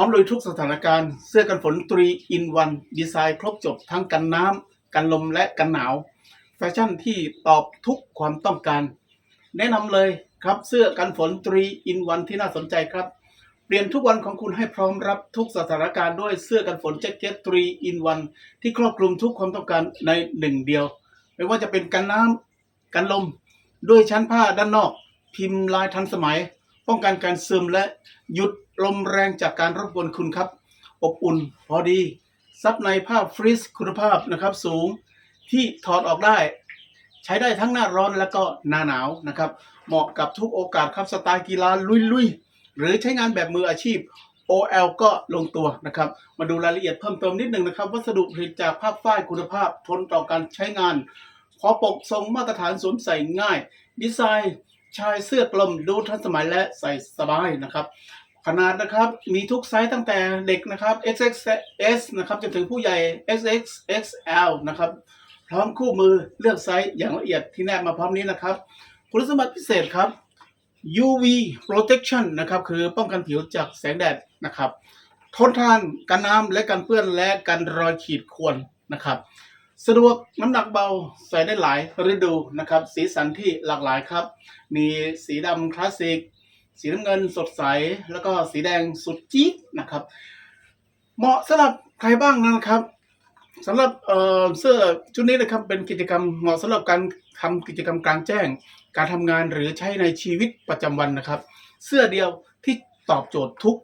ร้อมลุยทุกสถานการณ์เสื้อกันฝนตรีอินวันดีไซน์ครบจบทั้งกันน้ำกันลมและกันหนาว แฟชั่นที่ตอบทุกความต้องการ แนะนำเลยครับเสื้อกันฝนตรีอินวันที่น่าสนใจครับ เปลี่ยนทุกวันของคุณให้พร้อมรับทุกสถานการณ์ด้วยเสื้อกันฝนแจ็คเก็ตตรีอินวันที่ครอบคลุมทุกความต้องการในหนึ่งเดียว ไม่ว่าจะเป็นกันน้ำกันลม ด้วยชั้นผ้าด้านนอก พิมพ์ลายทันสมัย ป้องกันการซึมและหยุด ลมแรงจากการรบกวนคุณครับ อบอุ่นพอดี ซับในผ้าฟรีสคุณภาพนะครับสูงที่ถอดออกได้ ใช้ได้ทั้งหน้าร้อนและก็หน้าหนาวนะครับ เหมาะกับทุกโอกาสครับสไตล์กีฬาลุยๆ หรือใช้งานแบบมืออาชีพ OL ก็ลงตัวนะครับ มาดูรายละเอียดเพิ่มเติมนิดหนึ่งนะครับ วัสดุผลิตจากผ้าฝ้ายคุณภาพ ทนต่อการใช้งาน ขอปกทรงมาตรฐานสวมใส่ง่าย ดีไซน์ชายเสื้อกลมดูทันสมัยและใส่สบายนะครับ ขนาดนะครับมีทุกไซส์ตั้งแต่เด็กนะครับ XXS นะครับจนถึงผู้ใหญ่ XXXL นะครับพร้อมคู่มือเลือกไซส์อย่างละเอียดที่แนบมาพร้อมนี้นะครับ คุณสมบัติพิเศษครับ UV protection นะครับคือป้องกันผิวจากแสงแดดนะครับทนทานกันน้ำและกันเปื้อนและกันรอยขีดข่วนนะครับสะดวกน้ำหนักเบาใส่ได้หลายฤดูนะครับ สีสันที่หลากหลายครับ มีสีดำคลาสสิก สีน้ำเงินสดใสแล้วก็สีแดงสุดจี๊ดนะครับ เหมาะสำหรับใครบ้างนะครับสำหรับเอ่อเสื้อชุดนี้นะครับเป็นกิจกรรมเหมาะสำหรับการทำกิจกรรมกลางแจ้ง การทำงานหรือใช้ในชีวิตประจำวันนะครับ เสื้อเดียวที่ตอบโจทย์ทุก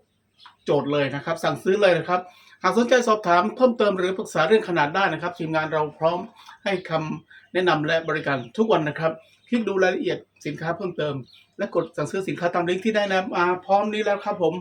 โจทย์เลยนะครับ สั่งซื้อเลยนะครับ หากสนใจสอบถามเพิ่มเติมหรือปรึกษาเรื่องขนาดได้นะครับ ทีมงานเราพร้อมให้คำแนะนำและบริการทุกวันนะครับ คลิกดูรายละเอียดสินค้าเพิ่มเติม และกดสั่งซื้อสินค้าตามลิงก์ที่ได้นำมาพร้อมนี้แล้วครับผม